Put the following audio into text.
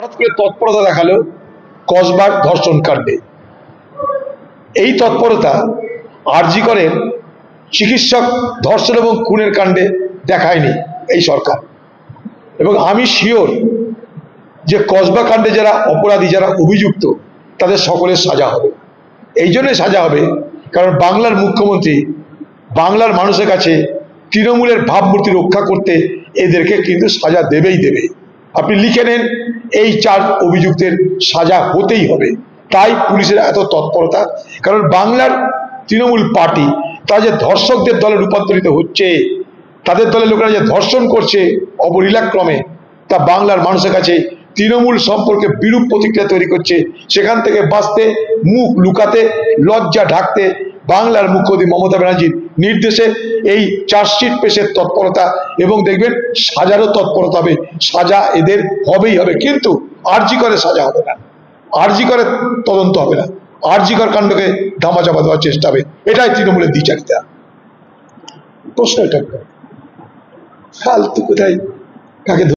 হঠাৎ করে তৎপরতা দেখাল কসবার ধর্ষণ কাণ্ডে। এই তৎপরতা আরজি করেন চিকিৎসক ধর্ষণ এবং খুনের কাণ্ডে দেখায়নি এই সরকার। এবং আমি শিওর যে কসবা কাণ্ডে যারা অপরাধী, যারা অভিযুক্ত, তাদের সকলের সাজা হবে। এই জন্যে সাজা হবে কারণ বাংলার মুখ্যমন্ত্রী বাংলার মানুষের কাছে তৃণমূলের ভাবমূর্তি রক্ষা করতে এদেরকে কিন্তু সাজা দেবেই দেবে। আপনি লিখে নেন, এই চার অভিযুক্তের সাজা হতেই হবে। তাই পুলিশের এত তৎপরতা, কারণ বাংলার তৃণমূল পার্টি, তারা যে ধর্ষকদের দলে রূপান্তরিত হচ্ছে, তাদের দলের লোকেরা যে ধর্ষণ করছে অবলীলাক্রমে, তা বাংলার মানুষের কাছে তৃণমূল সম্পর্কে বিরূপ প্রতিক্রিয়া তৈরি করছে। সেখান থেকে বাঁচতে, মুখ লুকাতে, লজ্জা ঢাকতে বাংলার মুখ্যমন্ত্রী মমতা ব্যানার্জির নির্দেশে এই চার্জশিট পেশের তৎপরতা এবং দেখবেন সাজারও তৎপরতা হবে, সাজা এদের হবেই হবে, কিন্তু আরজি করে সাজা হবে না। আরজি করে তদন্ত হবে না। আরজি কর কাণ্ডকে ধামাচাপা দেওয়ার চেষ্টা হবে, এটাই তৃণমূলের দ্বিচারিতা। প্রশ্ন এটা। ফালতু কোথায় কাকে